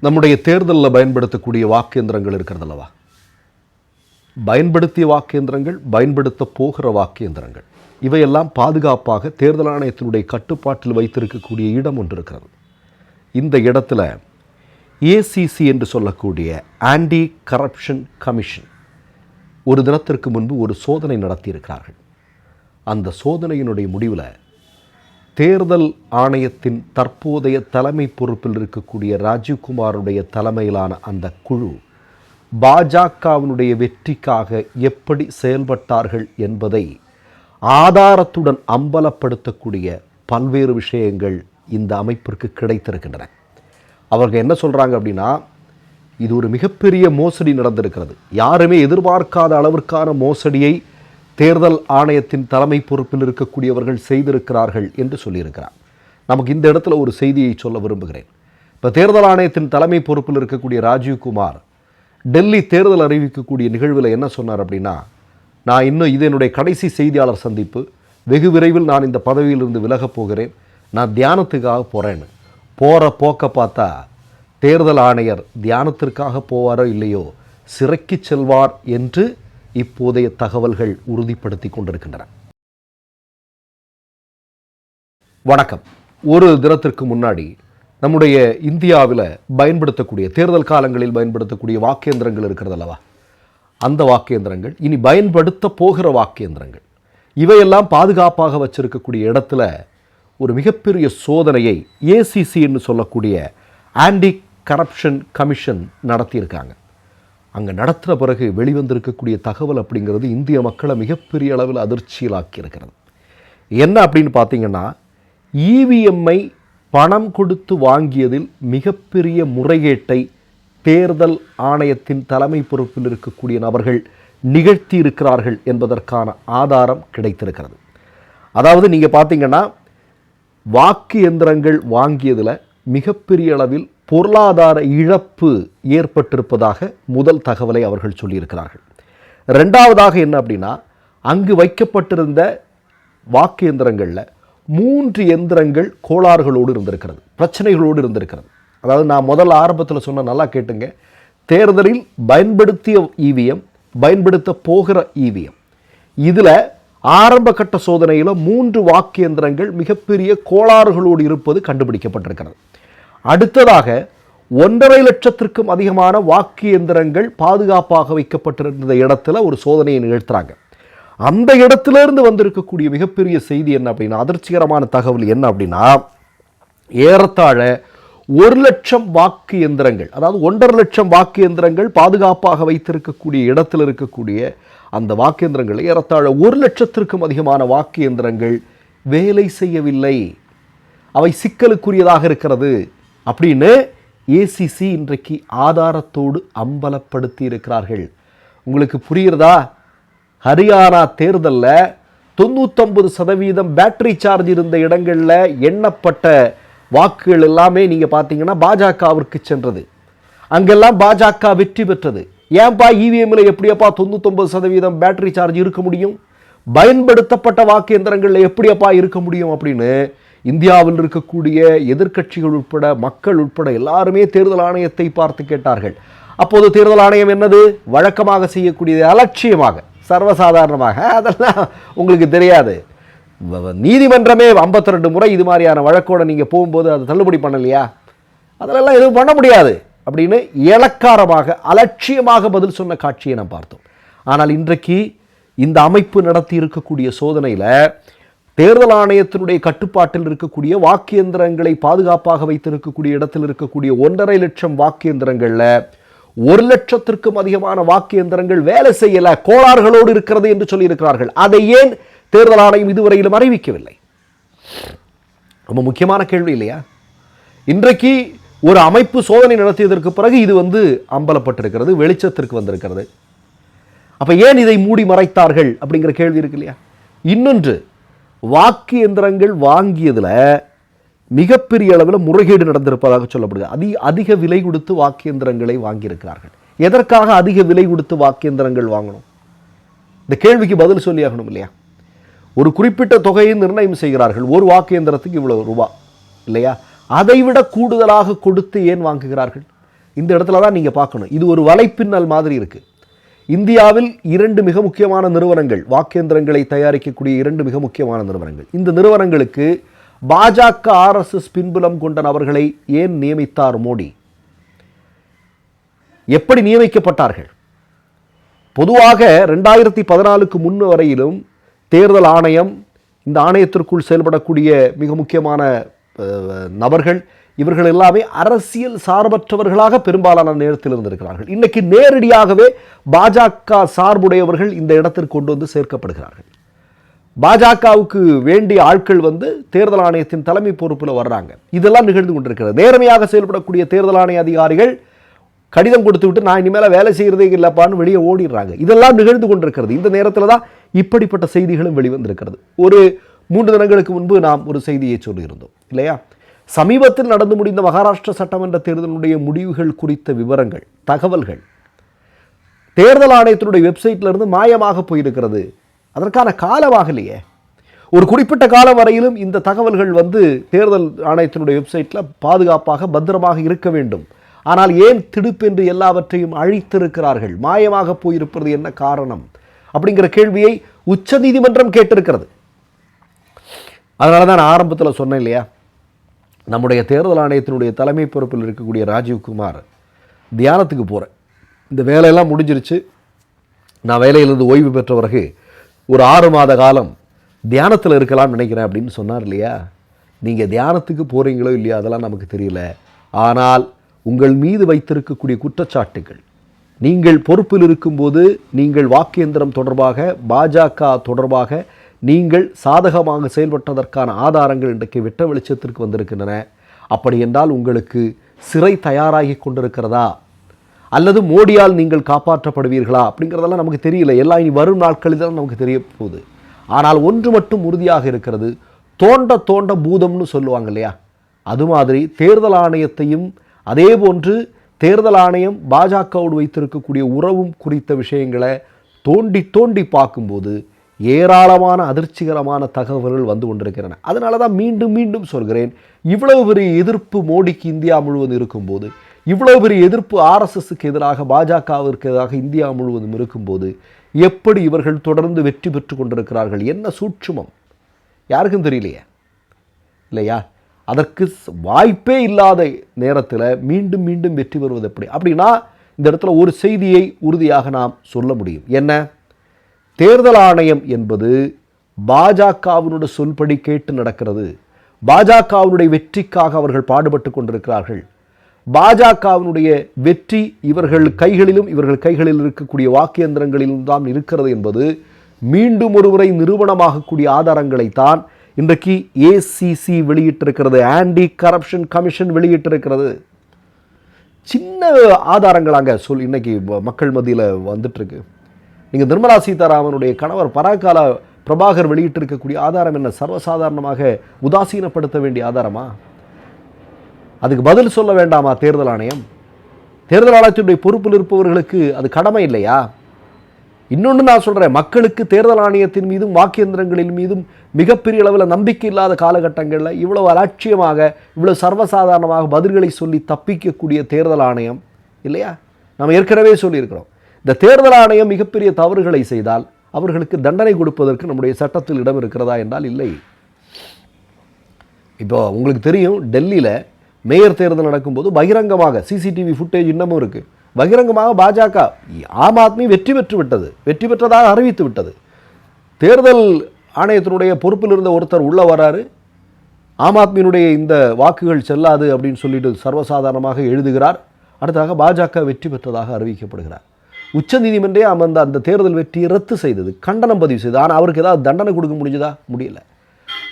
நம்முடைய தேர்தலில் பயன்படுத்தக்கூடிய வாக்கேந்திரங்கள் இருக்கிறதல்லவா? பயன்படுத்திய வாக்கேந்திரங்கள் பயன்படுத்த போகிற வாக்கேந்திரங்கள். இவையெல்லாம் பாதுகாப்பாக தேர்தல் ஆணையத்தினுடைய கட்டுப்பாட்டில் வைத்திருக்கக்கூடிய இடம் ஒன்று இருக்கிறது. இந்த இடத்துல ஏசிசி என்று சொல்லக்கூடிய ஆன்டி கரப்ஷன் கமிஷன் ஒரு தினத்திற்கு முன்பு ஒரு சோதனை நடத்தியிருக்கிறார்கள். அந்த சோதனையினுடைய முடிவில் தேர்தல் ஆணையத்தின் தற்போதைய தலைமை பொறுப்பில் இருக்கக்கூடிய ராஜீவ்குமாருடைய தலைமையிலான அந்த குழு பாஜகவினுடைய வெற்றிக்காக எப்படி செயல்பட்டார்கள் என்பதை ஆதாரத்துடன் அம்பலப்படுத்தக்கூடிய பல்வேறு விஷயங்கள் இந்த அமைப்பிற்கு கிடைத்திருக்கின்றன. அவர்கள் என்ன சொல்கிறாங்க அப்படின்னா இது ஒரு மிகப்பெரிய மோசடி நடந்திருக்கிறது. யாருமே எதிர்பார்க்காத அளவிற்கான மோசடியை தேர்தல் ஆணையத்தின் தலைமை பொறுப்பில் இருக்கக்கூடியவர்கள் செய்திருக்கிறார்கள் என்று சொல்லியிருக்கிறார். நமக்கு இந்த இடத்துல ஒரு செய்தியை சொல்ல விரும்புகிறேன். இப்போ தேர்தல் ஆணையத்தின் தலைமை பொறுப்பில் இருக்கக்கூடிய ராஜீவ்குமார் டெல்லி தேர்தல் அறிவிக்கக்கூடிய நிகழ்வில் என்ன சொன்னார் அப்படின்னா நான் இன்னும் இது என்னுடைய கடைசி செய்தியாளர் சந்திப்பு. வெகு விரைவில் நான் இந்த பதவியிலிருந்து விலகப் போகிறேன். நான் தியானத்துக்காக போகிறேன்னு போகிற போக்க பார்த்தா தேர்தல் ஆணையர் தியானத்திற்காக போவாரோ இல்லையோ சிறைக்கு செல்வார் என்று இப்போதைய தகவல்கள் உறுதிப்படுத்தி கொண்டிருக்கின்றன. வணக்கம். ஒரு தினத்திற்கு முன்னாடி நம்முடைய இந்தியாவில் பயன்படுத்தக்கூடிய தேர்தல் காலங்களில் பயன்படுத்தக்கூடிய வாக்கேந்திரங்கள் இருக்கிறது அல்லவா? அந்த வாக்கேந்திரங்கள் இனி பயன்படுத்த போகிற வாக்கேந்திரங்கள் இவையெல்லாம் பாதுகாப்பாக வச்சிருக்கக்கூடிய இடத்துல ஒரு மிகப்பெரிய சோதனையை ஏசிசின்னு சொல்லக்கூடிய ஆன்டி கரப்ஷன் கமிஷன் நடத்தியிருக்காங்க. அங்கே நடத்துகிற பிறகு வெளிவந்திருக்கக்கூடிய தகவல் அப்படிங்கிறது இந்திய மக்களை மிகப்பெரிய அளவில் அதிர்ச்சியிலாக்கி இருக்கிறது என்ன அப்படின்னு பார்த்தீங்கன்னா இவிஎம்ஐ பணம் கொடுத்து வாங்கியதில் மிகப்பெரிய முறைகேட்டை தேர்தல் ஆணையத்தின் தலைமை பொறுப்பில் இருக்கக்கூடிய நபர்கள் நிகழ்த்தி இருக்கிறார்கள் என்பதற்கான ஆதாரம் கிடைத்திருக்கிறது. அதாவது நீங்கள் பார்த்தீங்கன்னா வாக்கு எந்திரங்கள் வாங்கியதில் மிகப்பெரிய அளவில் பொருளாதார இழப்பு ஏற்பட்டிருப்பதாக முதல் தகவலை அவர்கள் சொல்லியிருக்கிறார்கள். ரெண்டாவதாக என்ன அப்படின்னா அங்கு வைக்கப்பட்டிருந்த வாக்கு எந்திரங்களில் மூன்று எந்திரங்கள் கோளாறுகளோடு இருந்திருக்கிறது பிரச்சனைகளோடு இருந்திருக்கிறது. அதாவது நான் முதல்ல ஆரம்பத்தில் சொன்ன நல்லா கேட்டுங்க. தேர்தலில் பயன்படுத்திய இவிஎம் பயன்படுத்த போகிற இவிஎம் இதில் ஆரம்ப கட்ட சோதனையில் மூன்று வாக்கு எந்திரங்கள் மிகப்பெரிய கோளாறுகளோடு இருப்பது கண்டுபிடிக்கப்பட்டிருக்கிறது. அடுத்ததாக ஒன்றரை லட்சத்திற்கும் அதிகமான வாக்கு எந்திரங்கள் பாதுகாப்பாக வைக்கப்பட்டிருந்த இடத்துல ஒரு சோதனையை நிகழ்த்துறாங்க. அந்த இடத்திலிருந்து வந்திருக்கக்கூடிய மிகப்பெரிய செய்தி என்ன அப்படின்னா அதிர்ச்சிகரமான தகவல் என்ன அப்படின்னா ஏறத்தாழ ஒரு லட்சம் வாக்கு எந்திரங்கள் அதாவது ஒன்றரை லட்சம் வாக்கு எந்திரங்கள் பாதுகாப்பாக வைத்திருக்கக்கூடிய இடத்தில் இருக்கக்கூடிய அந்த வாக்கு எந்திரங்கள் ஏறத்தாழ ஒரு லட்சத்திற்கும் அதிகமான வாக்கு எந்திரங்கள் வேலை செய்யவில்லை. அவை சிக்கலுக்குரியதாக இருக்கிறது. அப்படின்னு ஏசிசி இன்றைக்கு ஆதாரத்தோடு அம்பலப்படுத்தி இருக்கிறார்கள் உங்களுக்கு புரிகிறதா? ஹரியானா தேர்தலில் தொண்ணூத்தொம்பது சதவீதம் பேட்டரி சார்ஜ் இருந்த இடங்களில் எண்ணப்பட்ட வாக்குகள் எல்லாமே நீங்கள் பார்த்தீங்கன்னா பாஜகவிற்கு சென்றது. அங்கெல்லாம் பாஜக வெற்றி பெற்றது. ஏன்பா இவிஎம்மில் எப்படியப்பா தொண்ணூத்தொம்பது சதவீதம் பேட்டரி சார்ஜ் இருக்க முடியும்? பயன்படுத்தப்பட்ட வாக்கு எந்திரங்களில் எப்படியப்பா இருக்க முடியும் அப்படின்னு இந்தியாவில் இருக்கக்கூடிய எதிர்க்கட்சிகள் உட்பட மக்கள் உட்பட எல்லாருமே தேர்தல் ஆணையத்தை பார்த்து கேட்டார்கள். அப்போது தேர்தல் ஆணையம் என்னது? வழக்கமாக செய்யக்கூடியது அலட்சியமாக சர்வசாதாரணமாக. அதெல்லாம் உங்களுக்கு தெரியாது. வ- வ- நீதிமன்றமே 52 முறை இது மாதிரியான வழக்கோடு நீங்கள் போகும்போது அதை தள்ளுபடி பண்ணலையா? அதெல்லாம் எதுவும் பண்ண முடியாது அப்படின்னு இலக்காரமாக அலட்சியமாக பதில் சொன்ன காட்சியை நாம் பார்த்தோம். ஆனால் இன்றைக்கு இந்த அமைப்பு நடத்தி இருக்கக்கூடிய சோதனையில் தேர்தல் ஆணையத்தினுடைய கட்டுப்பாட்டில் இருக்கக்கூடிய வாக்கு எந்திரங்களை பாதுகாப்பாக வைத்திருக்கக்கூடிய இடத்தில் இருக்கக்கூடிய ஒன்றரை லட்சம் வாக்கு எந்திரங்களில் ஒரு லட்சத்திற்கும் அதிகமான வாக்கு எந்திரங்கள் வேலை செய்யல கோளாறுகளோடு இருக்கிறது என்று சொல்லியிருக்கிறார்கள். அதை ஏன் தேர்தல் ஆணையம் இதுவரையிலும் அறிவிக்கவில்லை? ரொம்ப முக்கியமான கேள்வி இல்லையா? இன்றைக்கு ஒரு அமைப்பு சோதனை நடத்தியதற்கு பிறகு இது வந்து அம்பலப்பட்டிருக்கிறது வெளிச்சத்திற்கு வந்திருக்கிறது. அப்ப ஏன் இதை மூடி மறைத்தார்கள் அப்படிங்கிற கேள்வி இருக்கு இல்லையா? இன்னொன்று வாக்கு எந்திரங்கள் வாங்கியதில் மிகப்பெரிய அளவில் முறைகேடு நடந்திருப்பதாக சொல்லப்படுது அதி அதிக விலை கொடுத்து வாக்கு எந்திரங்களை வாங்கியிருக்கிறார்கள். எதற்காக அதிக விலை கொடுத்து வாக்கு எந்திரங்கள் வாங்கணும்? இந்த கேள்விக்கு பதில் சொல்லியாகணும் இல்லையா? ஒரு குறிப்பிட்ட தொகையை நிர்ணயம் செய்கிறார்கள். ஒரு வாக்கு எந்திரத்துக்கு இவ்வளவு ரூபா இல்லையா? அதைவிட கூடுதலாக கொடுத்து ஏன் வாங்குகிறார்கள்? இந்த இடத்துல தான் நீங்கள் பார்க்கணும். இது ஒரு வலைப்பின்னல் மாதிரி இருக்குது இந்தியாவில் இரண்டு மிக முக்கியமான நிறுவனங்கள் வாக்கேந்திரங்களை தயாரிக்கக்கூடிய இரண்டு மிக முக்கியமான நிறுவனங்கள். இந்த நிறுவனங்களுக்கு பாஜக ஆர்எஸ்எஸ் பின்புலம் கொண்ட நபர்களை ஏன் நியமித்தார் மோடி? எப்படி நியமிக்கப்பட்டார்கள்? பொதுவாக ரெண்டாயிரத்தி பதினாலுக்கு முன் வரையிலும் தேர்தல் ஆணையம் இந்த ஆணையத்திற்குள் செயல்படக்கூடிய மிக முக்கியமான நபர்கள் இவர்கள் எல்லாமே அரசியல் சார்பற்றவர்களாக பெரும்பாலான நேரத்தில் இருந்திருக்கிறார்கள். இன்னைக்கு நேரடியாகவே பாஜக சார்புடையவர்கள் இந்த இடத்திற்கு கொண்டு வந்து சேர்க்கப்படுகிறார்கள். பாஜகவுக்கு வேண்டிய ஆட்கள் வந்து தேர்தல் ஆணையத்தின் தலைமை பொறுப்பில் வர்றாங்க. இதெல்லாம் நிகழ்ந்து கொண்டிருக்கிறது. நேர்மையாக செயல்படக்கூடிய தேர்தல் ஆணைய அதிகாரிகள் கடிதம் கொடுத்து விட்டு நான் இனிமேல வேலை செய்யறதே இல்லைப்பான்னு வெளியே ஓடிடுறாங்க. இதெல்லாம் நிகழ்ந்து கொண்டிருக்கிறது. இந்த நேரத்தில் தான் இப்படிப்பட்ட செய்திகளும் வெளிவந்திருக்கிறது. ஒரு மூன்று தினங்களுக்கு முன்பு நாம் ஒரு செய்தியை சொல்லியிருந்தோம். இல்லையா? சமீபத்தில் நடந்து முடிந்த மகாராஷ்டிர சட்டமன்ற தேர்தலுடைய முடிவுகள் குறித்த விவரங்கள் தகவல்கள். தேர்தல் ஆணையத்தினுடைய வெப்சைட்ல இருந்து மாயமாக போயிருக்கிறது. அதற்கான காலமாகலையே. ஒரு குறிப்பிட்ட காலம் வரையிலும் இந்த தகவல்கள் வந்து தேர்தல் ஆணையத்தினுடைய வெப்சைட்டில் பாதுகாப்பாக பத்திரமாக இருக்க வேண்டும். ஆனால் ஏன் திடுப்பென்று எல்லாவற்றையும் அழித்திருக்கிறார்கள்? மாயமாக போயிருப்பது என்ன காரணம்? அப்படிங்கிற கேள்வியை உச்சநீதிமன்றம் கேட்டிருக்கிறது. அதனால தான் நான் ஆரம்பத்தில் சொன்னேன் இல்லையா? நம்முடைய தேர்தல் ஆணையத்தினுடைய தலைமை பொறுப்பில் இருக்கக்கூடிய ராஜீவ்குமார் தியானத்துக்கு போகிறேன் இந்த வேலையெல்லாம் முடிஞ்சிருச்சு. நான் வேலையிலிருந்து ஓய்வு பெற்ற பிறகு ஒரு ஆறு மாத காலம் தியானத்தில் இருக்கலாம் நினைக்கிறேன் அப்படின்னு சொன்னார் இல்லையா? நீங்கள் தியானத்துக்கு போகிறீங்களோ இல்லையா அதெல்லாம் நமக்கு தெரியல. ஆனால் உங்கள் மீது வைத்திருக்கக்கூடிய குற்றச்சாட்டுகள் நீங்கள் பொறுப்பில் இருக்கும்போது நீங்கள் வாக்கேந்திரம் தொடர்பாக பாஜக தொடர்பாக நீங்கள் சாதகமாக செயல்பட்டதற்கான ஆதாரங்கள் இன்றைக்கு வெட்ட வெளிச்சத்திற்கு வந்திருக்கின்றன. அப்படி என்றால் உங்களுக்கு சிறை தயாராகி கொண்டிருக்கிறதா? அல்லது மோடியால் நீங்கள் காப்பாற்றப்படுவீர்களா? அப்படிங்கிறதெல்லாம் நமக்கு தெரியல. எல்லாம் இனி வரும் நாட்களில் தான் நமக்கு தெரிய போகுது. ஆனால் ஒன்று மட்டும் உறுதியாக இருக்கிறது. தோண்ட தோண்ட பூதம்னு சொல்லுவாங்க இல்லையா? அது மாதிரி தேர்தல் ஆணையத்தையும் அதே போன்று தேர்தல் ஆணையம் பாஜகவோடு வைத்திருக்கக்கூடிய உறவும் குறித்த விஷயங்களை தோண்டி தோண்டி பார்க்கும்போது ஏராளமான அதிர்ச்சிகரமான தகவல்கள் வந்து கொண்டிருக்கின்றன. அதனால தான் மீண்டும் மீண்டும் சொல்கிறேன் இவ்வளவு பெரிய எதிர்ப்பு மோடிக்கு இந்தியா முழுவதும் இருக்கும்போது இவ்வளவு பெரிய எதிர்ப்பு ஆர்எஸ்எஸ்க்கு எதிராக பாஜகவிற்கு எதிராக இந்தியா முழுவதும் இருக்கும்போது எப்படி இவர்கள் தொடர்ந்து வெற்றி பெற்று கொண்டிருக்கிறார்கள் என்ன சூட்சுமம்? யாருக்கும் தெரியலையே? இல்லையா? அதற்கு வாய்ப்பே இல்லாத நேரத்தில் மீண்டும் மீண்டும் வெற்றி பெறுவது எப்படி? அப்படின்னா இந்த இடத்துல ஒரு செய்தியை உறுதியாக நாம் சொல்ல முடியும். என்ன? தேர்தல் ஆணையம் என்பது பாஜகவினுடைய சொல்படி கேட்டு நடக்கிறது. பாஜகவினுடைய வெற்றிக்காக அவர்கள் பாடுபட்டு கொண்டிருக்கிறார்கள். பாஜகவினுடைய வெற்றி இவர்கள் கைகளிலும் இவர்கள் கைகளில் இருக்கக்கூடிய வாக்கியந்திரங்களிலும் தான் இருக்கிறது என்பது மீண்டும் ஒருமுறை நிரூபணமாகக்கூடிய ஆதாரங்களைத்தான் இன்றைக்கு ஏசிசி வெளியிட்டிருக்கிறது ஆன்டி கரப்ஷன் கமிஷன் வெளியிட்டிருக்கிறது. சின்ன ஆதாரங்களாங்க சொல் இன்னைக்கு மக்கள் மத்தியில் வந்துட்டுருக்கு நீங்கள் நிர்மலா சீதாராமனுடைய கணவர் பராக்கால பிரபாகர் வெளியிட்டிருக்கக்கூடிய ஆதாரம் என்ன? சர்வசாதாரணமாக உதாசீனப்படுத்த வேண்டிய ஆதாரமா? அதுக்கு பதில் சொல்ல வேண்டாமா தேர்தல் ஆணையம்? தேர்தல் ஆணையத்தினுடைய பொறுப்பில் இருப்பவர்களுக்கு அது கடமை இல்லையா? இன்னொன்று நான் சொல்கிறேன் மக்களுக்கு தேர்தல் ஆணையத்தின் மீதும் வாக்கியந்திரங்களின் மீதும் மிகப்பெரிய அளவில் நம்பிக்கை இல்லாத காலகட்டங்களில் இவ்வளவு அலட்சியமாக இவ்வளவு சர்வசாதாரணமாக பதில்களை சொல்லி தப்பிக்கக்கூடிய தேர்தல் ஆணையம் இல்லையா? நம்ம ஏற்கனவே சொல்லியிருக்கிறோம். இந்த தேர்தல் ஆணையம் மிகப்பெரிய தவறுகளை செய்தால் அவர்களுக்கு தண்டனை கொடுப்பதற்கு நம்முடைய சட்டத்தில் இடம் இருக்கிறதா என்றால் இல்லை. இப்போ உங்களுக்கு தெரியும் டெல்லியில் மேயர் தேர்தல் நடக்கும்போது பகிரங்கமாக சிசிடிவி ஃபுட்டேஜ் இன்னமும் இருக்குது பகிரங்கமாக பாஜக ஆம் ஆத்மி வெற்றி பெற்று விட்டது. வெற்றி பெற்றதாக அறிவித்து விட்டது. தேர்தல் ஆணையத்தினுடைய பொறுப்பில் இருந்த ஒருத்தர் உள்ளே வராரு. ஆம் ஆத்மியினுடைய இந்த வாக்குகள் செல்லாது அப்படின்னு சொல்லிட்டு சர்வசாதாரணமாக எழுதுகிறார். அடுத்ததாக பாஜக வெற்றி பெற்றதாக அறிவிக்கப்படுகிறார். உச்சநீதிமன்றே அமர்ந்த அந்த தேர்தல் வெற்றியை ரத்து செய்தது கண்டனம் பதிவு செய்தது. ஆனால் அவருக்கு ஏதாவது தண்டனை கொடுக்க முடிஞ்சதா? முடியல.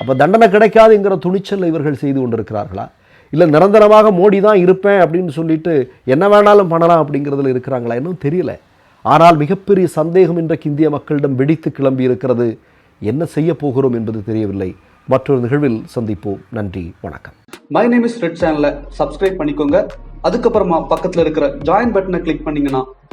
அப்போ தண்டனை கிடைக்காதுங்கிற துணிச்சல் இவர்கள் செய்து கொண்டிருக்கிறார்களா? இல்லை நிரந்தரமாக மோடி தான் இருப்பேன் அப்படின்னு சொல்லிட்டு என்ன வேணாலும் பண்ணலாம் அப்படிங்கிறதுல இருக்கிறாங்களா இன்னும் தெரியல. ஆனால் மிகப்பெரிய சந்தேகம் இன்றைக்கு இந்திய மக்களிடம் வெடித்து கிளம்பி இருக்கிறது. என்ன செய்ய போகிறோம் என்பது தெரியவில்லை. மற்றொரு நிகழ்வில் சந்திப்போம். நன்றி வணக்கம். மை நேம் இஸ் ரெட் சேனலை சப்ஸ்கிரைப் பண்ணிக்கோங்க. அதுக்கப்புறமா பக்கத்தில் இருக்கிற ஜாயின் பட்டனை கிளிக் பண்ணிங்கன்னா